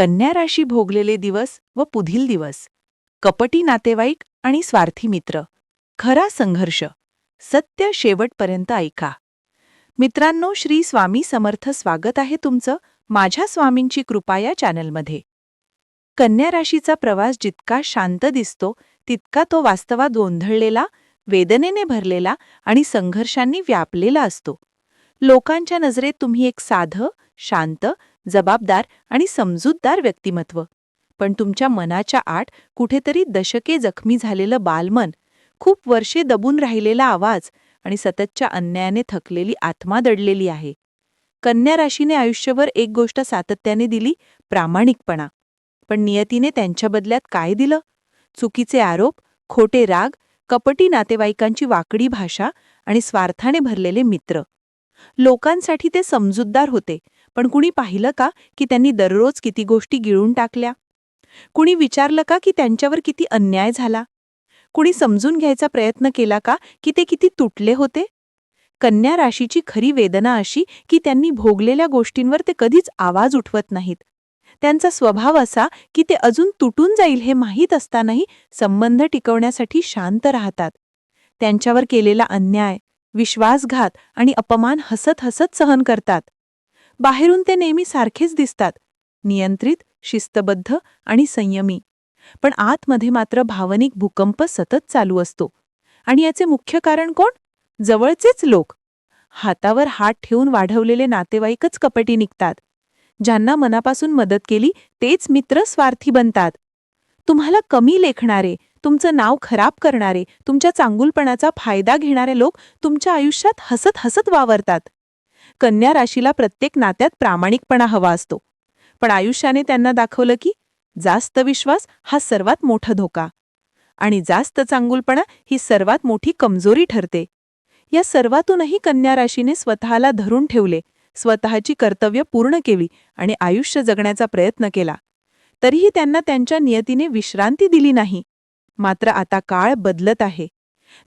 कन्या राशी भोगलेले दिवस व पुढील दिवस. कपटी नातेवाईक आणि स्वार्थी मित्र. खरा संघर्ष. सत्य शेवटपर्यंत ऐका. मित्रांनो श्री स्वामी समर्थ स्वागत आहे तुमचं माझ्या स्वामींची कृपा या चॅनलमध्ये. कन्या राशीचा प्रवास जितका शांत दिसतो तितका तो वास्तवात गोंधळलेला वेदनेने भरलेला आणि संघर्षांनी व्यापलेला असतो. लोकांच्या नजरेत तुम्ही एक साधं शांत जबाबदार आणि समजूतदार व्यक्तिमत्व. पण तुमच्या मनाच्या आठ कुठेतरी दशके जखमी झालेलं बालमन खूप वर्षे दबून राहिलेला आवाज आणि सततच्या अन्यायाने थकलेली आत्मा दडलेली आहे. कन्या राशीने आयुष्यभर एक गोष्ट सातत्याने दिली प्रामाणिकपणा. पण नियतीने त्यांच्या बदल्यात काय दिलं? चुकीचे आरोप खोटे राग कपटी नातेवाईकांची वाकडी भाषा आणि स्वार्थाने भरलेले मित्र. लोकांसाठी ते समजूतदार होते पण कुणी पाहिलं का की त्यांनी दररोज किती गोष्टी गिळून टाकल्या? कुणी विचारलं का की त्यांच्यावर किती अन्याय झाला? कुणी समजून घ्यायचा प्रयत्न केला का की ते किती तुटले होते? कन्या राशीची खरी वेदना अशी की त्यांनी भोगलेल्या गोष्टींवर ते कधीच आवाज उठवत नाहीत. त्यांचा स्वभाव असा की ते अजून तुटून जाईल हे माहीत असतानाही संबंध टिकवण्यासाठी शांत राहतात. त्यांच्यावर केलेला अन्याय विश्वासघात आणि अपमान हसत हसत सहन करतात. बाहेरून ते नेहमी सारखेच दिसतात. नियंत्रित शिस्तबद्ध आणि संयमी. पण आतमध्ये मात्र भावनिक भूकंप सतत चालू असतो. आणि याचे मुख्य कारण कोण? जवळचेच लोक. हातावर हात ठेवून वाढवलेले नातेवाईकच कपटी निघतात. ज्यांना मनापासून मदत केली तेच मित्र स्वार्थी बनतात. तुम्हाला कमी लेखणारे तुमचं नाव खराब करणारे तुमच्या चांगुलपणाचा फायदा घेणारे लोक तुमच्या आयुष्यात हसत हसत वावरतात. कन्या राशीला प्रत्येक नात्यात प्रामाणिकपणा हवा असतो. पण आयुष्याने त्यांना दाखवलं की जास्त विश्वास हा सर्वात मोठा धोका. आणि जास्त चांगुलपणा ही सर्वात मोठी कमजोरी ठरते. या सर्वातूनही कन्या राशीने स्वतःला धरून ठेवले स्वतःची कर्तव्य पूर्ण केली आणि आयुष्य जगण्याचा प्रयत्न केला. तरीही त्यांना त्यांच्या नियतीने विश्रांती दिली नाही. मात्र आता काळ बदलत आहे.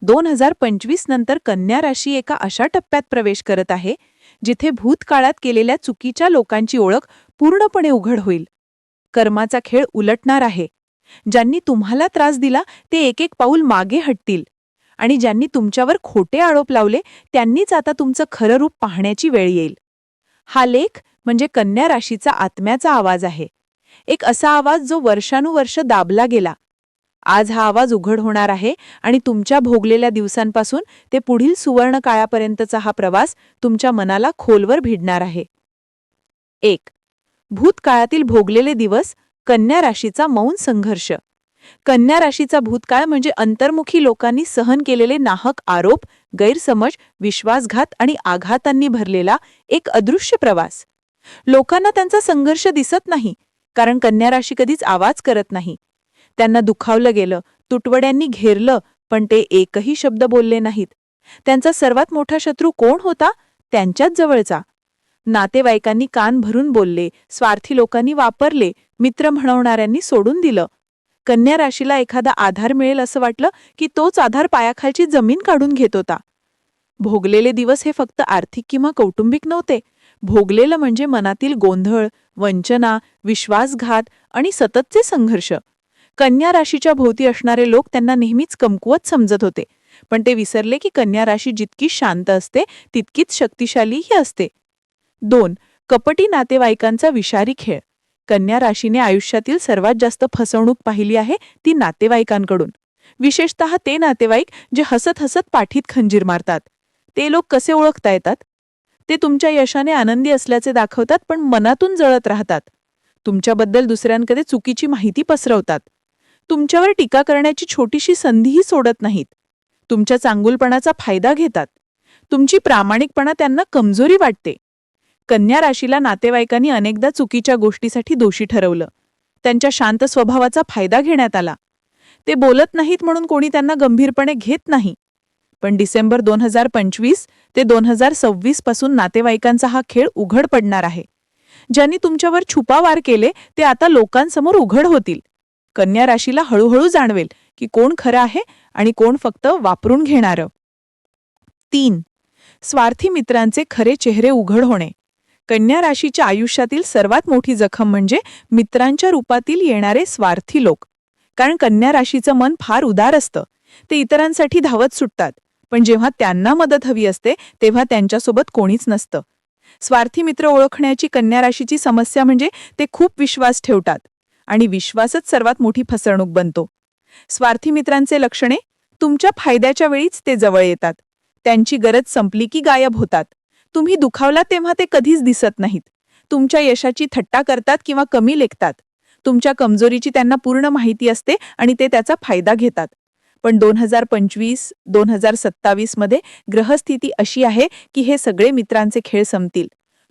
दोन हजार पंचवीस नंतर कन्या राशी एका अशा टप्प्यात प्रवेश करत आहे जिथे भूतकाळात केलेल्या चुकीच्या लोकांची ओळख पूर्णपणे उघड होईल. कर्माचा खेळ उलटणार आहे. ज्यांनी तुम्हाला त्रास दिला ते एक एक पाऊल मागे हटतील. आणि ज्यांनी तुमच्यावर खोटे आरोप लावले त्यांनीच आता तुमचं खरं रूप पाहण्याची वेळ येईल. हा लेख म्हणजे कन्या राशीचा आत्म्याचा आवाज आहे. एक असा आवाज जो वर्षानुवर्ष दाबला गेला. आज हा आवाज उघड होणार आहे आणि तुमच्या भोगलेल्या दिवसांपासून ते पुढील सुवर्ण काळापर्यंतचा हा प्रवास तुमच्या मनाला खोलवर भिडणार आहे. एक भूतकाळातील भोगलेले दिवस कन्या राशीचा मौन संघर्ष. कन्या राशीचा भूतकाळ म्हणजे अंतर्मुखी लोकांनी सहन केलेले नाहक आरोप गैरसमज विश्वासघात आणि आघातांनी भरलेला एक अदृश्य प्रवास. लोकांना त्यांचा संघर्ष दिसत नाही कारण कन्या राशी कधीच आवाज करत नाही. त्यांना दुखावलं गेलं तुटवड्यांनी घेरलं पण ते एकही शब्द बोलले नाहीत. त्यांचा सर्वात मोठा शत्रू कोण होता? त्यांच्याच जवळचा. नातेवाईकांनी कान भरून बोलले स्वार्थी लोकांनी वापरले मित्र म्हणवणाऱ्यांनी सोडून दिलं. कन्या राशीला एखादा आधार मिळेल असं वाटलं की तोच आधार पायाखालची जमीन काढून घेत होता. भोगलेले दिवस हे फक्त आर्थिक किंवा कौटुंबिक नव्हते. भोगलेलं म्हणजे मनातील गोंधळ वंचना विश्वासघात आणि सततचे संघर्ष. कन्या राशीच्या भोवती असणारे लोक त्यांना नेहमीच कमकुवत समजत होते. पण ते विसरले की कन्या राशी जितकी शांत असते तितकीच शक्तिशालीही असते. दोन कपटी नातेवाईकांचा विषारी खेळ. कन्या राशीने आयुष्यातील सर्वात जास्त फसवणूक पाहिली आहे ती नातेवाईकांकडून. विशेषतः ते नातेवाईक जे हसत हसत पाठीत खंजीर मारतात. ते लोक कसे ओळखता येतात? ते तुमच्या यशाने आनंदी असल्याचे दाखवतात पण मनातून जळत राहतात. तुमच्याबद्दल दुसऱ्यांकडे चुकीची माहिती पसरवतात. तुमच्यावर टीका करण्याची छोटीशी संधीही सोडत नाहीत. तुमच्या चांगुलपणाचा फायदा घेतात. तुमची प्रामाणिकपणा त्यांना कमजोरी वाटते. कन्या राशीला नातेवाईकांनी अनेकदा चुकीच्या गोष्टीसाठी दोषी ठरवलं. त्यांच्या शांत स्वभावाचा फायदा घेण्यात आला. ते बोलत नाहीत म्हणून कोणी त्यांना गंभीरपणे घेत नाही. पण डिसेंबर दोन हजार पंचवीस ते दोन हजार सव्वीसपासून नातेवाईकांचा हा खेळ उघड पडणार आहे. ज्यांनी तुमच्यावर छुपा वार केले ते आता लोकांसमोर उघड होतील. कन्या राशीला हळूहळू जाणवेल की कोण खरं आहे आणि कोण फक्त वापरून घेणारं. तीन. स्वार्थी मित्रांचे खरे चेहरे उघड होणे. कन्या राशीच्या आयुष्यातील सर्वात मोठी जखम म्हणजे मित्रांच्या रूपातील येणारे स्वार्थी लोक. कारण कन्या राशीचं मन फार उदार असतं. ते इतरांसाठी धावत सुटतात. पण जेव्हा त्यांना मदत हवी असते तेव्हा त्यांच्यासोबत कोणीच नसतं. स्वार्थी मित्र ओळखण्याची कन्या राशीची समस्या म्हणजे ते खूप विश्वास ठेवतात. आणि विश्वासच सर्वात मोठी फसवणूक बनतो. स्वार्थी मित्रांचे लक्षणे तुमच्या फायद्याच्या वेळीच ते जवळ येतात. त्यांची गरज संपली की गायब होतात. तुम्ही दुखावला तेव्हा ते कधीच दिसत नाहीत. तुमच्या यशाची थट्टा करतात किंवा कमी लेखतात. तुमच्या कमजोरीची त्यांना पूर्ण माहिती असते आणि ते त्याचा फायदा घेतात. पण दोन हजार पंचवीस दोन हजार सत्तावीसमध्ये ग्रहस्थिती अशी आहे की हे सगळे मित्रांचे खेळ संपतील.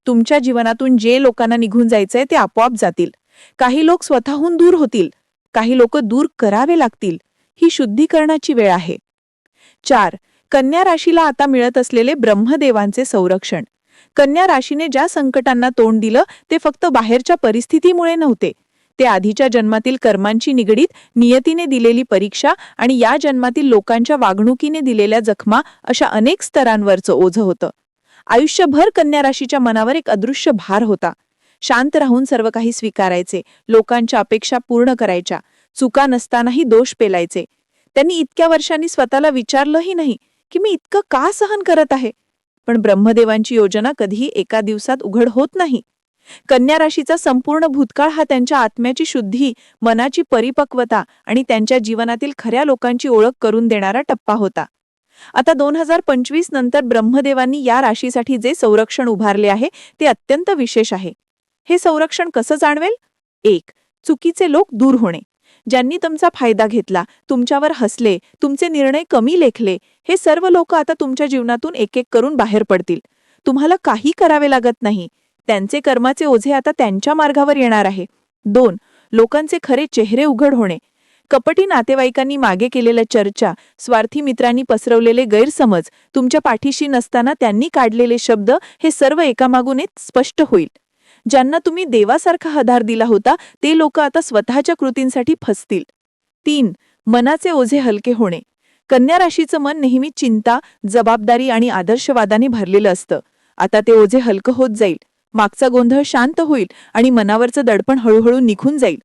तुमच्या जीवनातून जे लोकांना निघून जायचंय ते आपोआप जातील. काही लोक स्वतःहून दूर होतील काही लोक दूर करावे लागतील ही शुद्धीकरणाची वेळ आहे. चार कन्या राशीला आता मिळत असलेले ब्रह्मदेवांचे संरक्षण. कन्या राशीने ज्या संकटांना तोंड दिलं ते फक्त बाहेरच्या परिस्थितीमुळे नव्हते. ते आधीच्या जन्मातील कर्मांची निगडीत नियतीने दिलेली परीक्षा आणि या जन्मातील लोकांच्या वागणुकीने दिलेल्या जखमा अशा अनेक स्तरांवरचं ओझं होतं. आयुष्यभर कन्या राशीच्या मनावर एक अदृश्य भार होता. शांत राहून सर्व काही स्वीकारायचे. लोकांच्या अपेक्षा पूर्ण करायच्या. चुका नसतानाही दोष पेलायचे. त्यांनी इतक्या वर्षांनी स्वतःला विचारलंही नाही की मी इतकं का सहन करत आहे? पण ब्रह्मदेवांची योजना कधीही एका दिवसात उघड होत नाही. कन्या राशीचा संपूर्ण भूतकाळ हा त्यांच्या आत्म्याची शुद्धी मनाची परिपक्वता आणि त्यांच्या जीवनातील खऱ्या लोकांची ओळख करून देणारा टप्पा होता. आता दोन हजार पंचवीस नंतर ब्रह्मदेवांनी या राशीसाठी जे संरक्षण उभारले आहे ते अत्यंत विशेष आहे. हे संरक्षण कसं जाणवेल? एक चुकीचे लोक दूर होणे. ज्यांनी तुमचा फायदा घेतला तुमच्यावर हसले तुमचे निर्णय कमी लेखले हे सर्व लोक आता तुमच्या जीवनातून एक एक करून बाहेर पडतील. तुम्हाला काही करावे लागत नाही. त्यांचे कर्माचे ओझे आता त्यांच्या मार्गावर येणार आहे. दोन लोकांचे खरे चेहरे उघड होणे. कपटी नातेवाईकांनी मागे केलेल्या चर्चा स्वार्थी मित्रांनी पसरवलेले गैरसमज तुमच्या पाठीशी नसताना त्यांनी काढलेले शब्द हे सर्व एकामागून एक स्पष्ट होईल. ज्यांना तुम्ही देवासारखा आधार दिला होता ते लोक आता स्वतःच्या कृतींसाठी फसतील. तीन मनाचे ओझे हलके होणे. कन्या राशीचं मन नेहमी चिंता जबाबदारी आणि आदर्शवादाने भरलेलं असतं. आता ते ओझे हलकं होत जाईल. मागचा गोंधळ शांत होईल आणि मनावरचं दडपण हळूहळू निघून जाईल.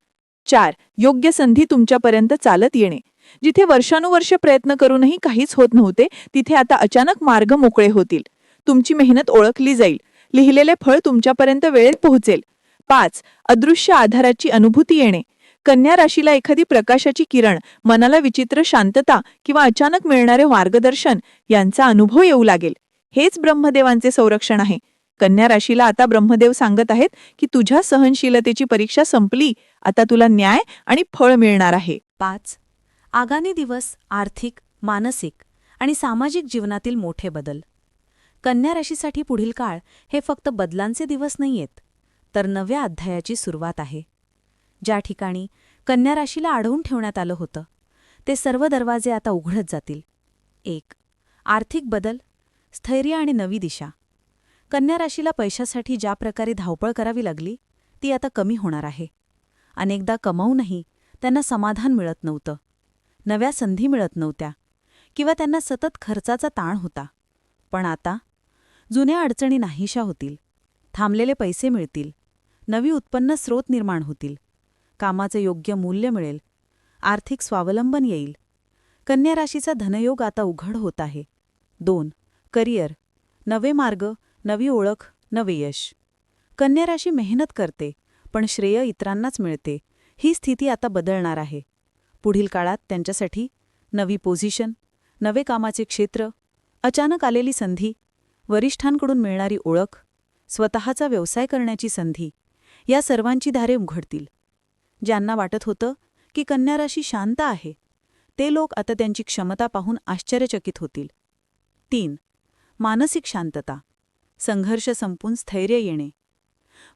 चार योग्य संधी तुमच्यापर्यंत चालत येणे. जिथे वर्षानुवर्ष प्रयत्न करूनही काहीच होत नव्हते तिथे आता अचानक मार्ग मोकळे होतील. तुमची मेहनत ओळखली जाईल. लिहिलेले फळ तुमच्यापर्यंत वेळेत पोहोचेल. पाच. अदृश्य आधाराची अनुभूती येणे. कन्या राशीला एखादी प्रकाशाची किरण मनाला विचित्र शांतता किंवा अचानक मिळणारे मार्गदर्शन यांचा अनुभव येऊ लागेल. हेच ब्रह्मदेवांचे संरक्षण आहे. कन्या राशीला आता ब्रह्मदेव सांगत आहेत की तुझ्या सहनशीलतेची परीक्षा संपली आता तुला न्याय आणि फळ मिळणार आहे. पाच. आगामी दिवस आर्थिक मानसिक आणि सामाजिक जीवनातील मोठे बदल. कन्या राशीसाठी पुढील काळ हे फक्त बदलांचे दिवस नाहीयेत तर नव्या अध्यायाची सुरुवात आहे. ज्या ठिकाणी कन्या राशीला आढळून ठेवण्यात आलं होतं ते सर्व दरवाजे आता उघडत जातील. एक आर्थिक बदल स्थैर्य आणि नवी दिशा. कन्या राशीला पैशासाठी ज्या प्रकारे धावपळ करावी लागली ती आता कमी होणार आहे. अनेकदा कमावूनही त्यांना समाधान मिळत नव्हतं. नव्या संधी मिळत नव्हत्या किंवा त्यांना सतत खर्चाचा ताण होता. पण आता जुन्या अडचणी नाहीशा होतील. थांबलेले पैसे मिळतील. नवी उत्पन्न स्रोत निर्माण होतील. कामाचे योग्य मूल्य मिळेल. आर्थिक स्वावलंबन येईल. कन्या राशीचा धनयोग आता उघड होत आहे. दोन. करिअर. नवे मार्ग नवी ओळख नवे यश. कन्या राशी मेहनत करते पण श्रेय इतरांनाच मिळते. ही स्थिती आता बदलणार आहे. पुढील काळात त्यांच्यासाठी नवी पोझिशन नवे कामाचे क्षेत्र अचानक आलेली संधी वरिष्ठांकडून मिळणारी ओळख स्वतःचा व्यवसाय करण्याची संधी या सर्वांची दारे उघडतील. ज्यांना वाटत होतं की कन्याराशी शांत आहे ते लोक आता त्यांची क्षमता पाहून आश्चर्यचकित होतील. तीन मानसिक शांतता संघर्ष संपून स्थैर्य येणे.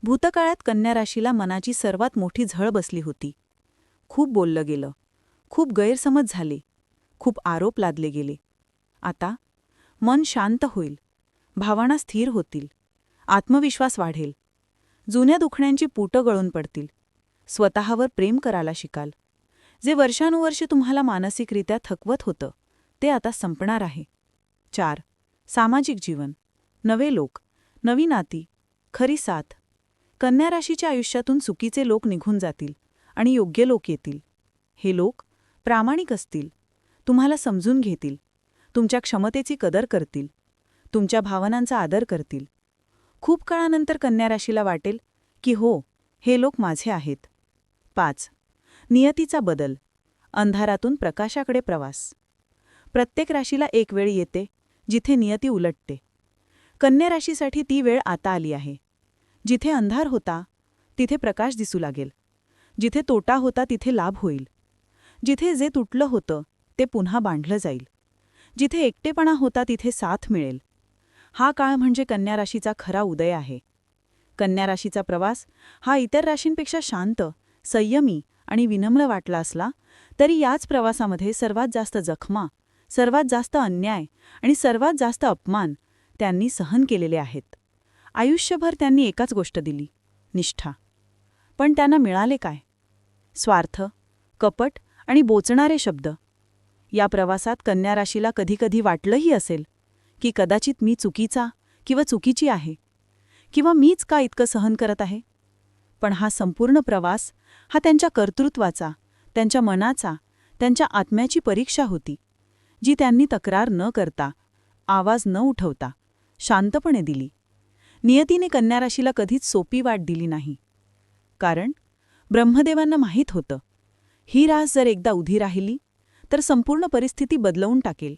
भूतकाळात कन्याराशीला मनाची सर्वात मोठी झळ बसली होती. खूप बोललं गेलं खूप गैरसमज झाले खूप आरोप लादले गेले. आता मन शांत होईल. भावना स्थिर होतील. आत्मविश्वास वाढेल. जुन्या दुखण्यांची पुटं गळून पडतील. स्वतःवर प्रेम करायला शिकाल. जे वर्षानुवर्षे तुम्हाला मानसिकरित्या थकवत होतं ते आता संपणार आहे. चार. सामाजिक जीवन. नवे लोक. नवी नाती. खरी साथ. कन्या राशीच्या आयुष्यातून चुकीचे लोक निघून जातील आणि योग्य लोक येतील. हे लोक प्रामाणिक असतील. तुम्हाला समजून घेतील. तुमच्या क्षमतेची कदर करतील. तुमच्या भावनांचा आदर करतील. खूप काळानंतर कन्या राशीला वाटेल की हो हे लोक माझे आहेत. पाच. नियतीचा बदल. अंधारातून प्रकाशाकडे प्रवास. प्रत्येक राशीला एक वेळ येते जिथे नियती उलटते. कन्या राशीसाठी ती वेळ आता आली आहे. जिथे अंधार होता तिथे प्रकाश दिसू लागेल. जिथे तोटा होता तिथे लाभ होईल. जिथे जे तुटलं होतं ते पुन्हा बांधलं जाईल. जिथे एकटेपणा होता तिथे साथ मिळेल. हा काळ म्हणजे कन्या राशीचा खरा उदय आहे. कन्या राशीचा प्रवास हा इतर राशींपेक्षा शांत संयमी आणि विनम्र वाटला असला तरी याच प्रवासामध्ये सर्वात जास्त जखमा सर्वात जास्त अन्याय आणि सर्वात जास्त अपमान त्यांनी सहन केलेले आहेत. आयुष्यभर त्यांनी एकाच गोष्ट दिली निष्ठा. पण त्यांना मिळाले काय? स्वार्थ कपट आणि बोचणारे शब्द. या प्रवासात कन्या राशीला कधीकधी वाटलंही असेल की कदाचित मी चुकीचा किंवा चुकीची आहे. किंवा मीच का इतकं सहन करत आहे? पण हा संपूर्ण प्रवास हा त्यांच्या कर्तृत्वाचा त्यांच्या मनाचा त्यांच्या आत्म्याची परीक्षा होती जी त्यांनी तक्रार न करता आवाज न उठवता शांतपणे दिली. नियतीने कन्याराशीला कधीच सोपी वाट दिली नाही. कारण ब्रह्मदेवांना माहीत होतं ही रास जर एकदा उधी राहिली तर संपूर्ण परिस्थिती बदलवून टाकेल.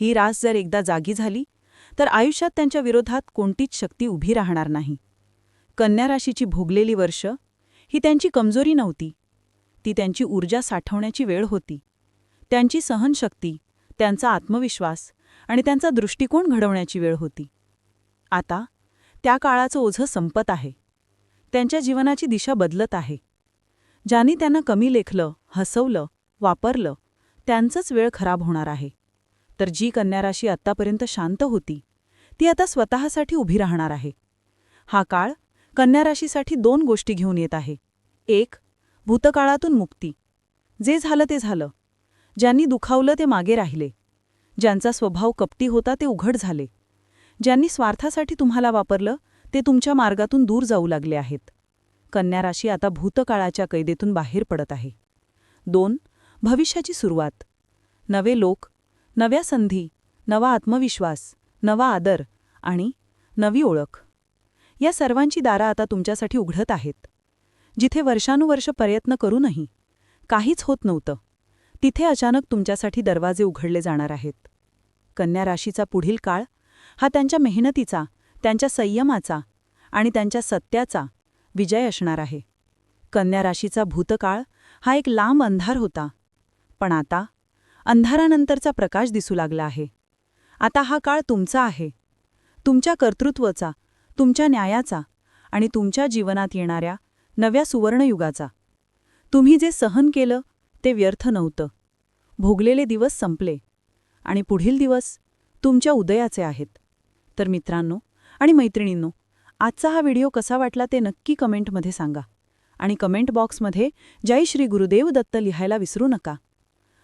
ही रास जर एकदा जागी झाली तर आयुष्यात त्यांच्या विरोधात कोणतीच शक्ती उभी राहणार नाही. कन्या राशीची भोगलेली वर्ष ही त्यांची कमजोरी नव्हती. ती त्यांची ऊर्जा साठवण्याची वेळ होती. त्यांची सहनशक्ती त्यांचा आत्मविश्वास आणि त्यांचा दृष्टिकोन घडवण्याची वेळ होती. आता त्या काळाचं ओझं संपत आहे. त्यांच्या जीवनाची दिशा बदलत आहे. ज्यांनी त्यांना कमी लेखलं हसवलं वापरलं त्यांचंच वेळ खराब होणार आहे. तर जी कन्याराशी आत्तापर्यंत शांत होती ती आता स्वतःसाठी उभी राहणार आहे. हा काळ कन्याराशीसाठी दोन गोष्टी घेऊन येत आहे. एक भूतकाळातून मुक्ती. जे झालं ते झालं. ज्यांनी दुखावलं ते मागे राहिले. ज्यांचा स्वभाव कपटी होता ते उघड झाले. ज्यांनी स्वार्थासाठी तुम्हाला वापरलं ते तुमच्या मार्गातून दूर जाऊ लागले आहेत. कन्या राशी आता भूतकाळाच्या कैदेतून बाहेर पडत आहे. दोन भविष्याची सुरुवात. नवे लोक नव्या संधी नवा आत्मविश्वास नवा आदर आणि नवी ओळख. या सर्वांची दारं आता तुमच्यासाठी उघडत आहेत. जिथे वर्षानुवर्ष प्रयत्न करूनही काहीच होत नव्हतं तिथे अचानक तुमच्यासाठी दरवाजे उघडले जाणार आहेत. कन्या राशीचा पुढील काळ हा त्यांच्या मेहनतीचा त्यांच्या संयमाचा आणि त्यांच्या सत्याचा विजय असणार आहे. कन्या राशीचा भूतकाळ हा एक लांब अंधार होता पण आता अंधारानंतरचा प्रकाश दिसू लागला आहे. आता हा काळ तुमचा आहे. तुमच्या कर्तृत्वाचा तुमच्या न्यायाचा आणि तुमच्या जीवनात येणाऱ्या नव्या सुवर्णयुगाचा. तुम्ही जे सहन केलं ते व्यर्थ नव्हतं. भोगलेले दिवस संपले आणि पुढील दिवस तुमच्या उदयाचे आहेत. तर मित्रांनो आणि मैत्रिणींनो आजचा हा व्हिडिओ कसा वाटला ते नक्की कमेंटमध्ये सांगा. आणि कमेंट बॉक्समध्ये जय श्री गुरुदेव दत्त लिहायला विसरू नका.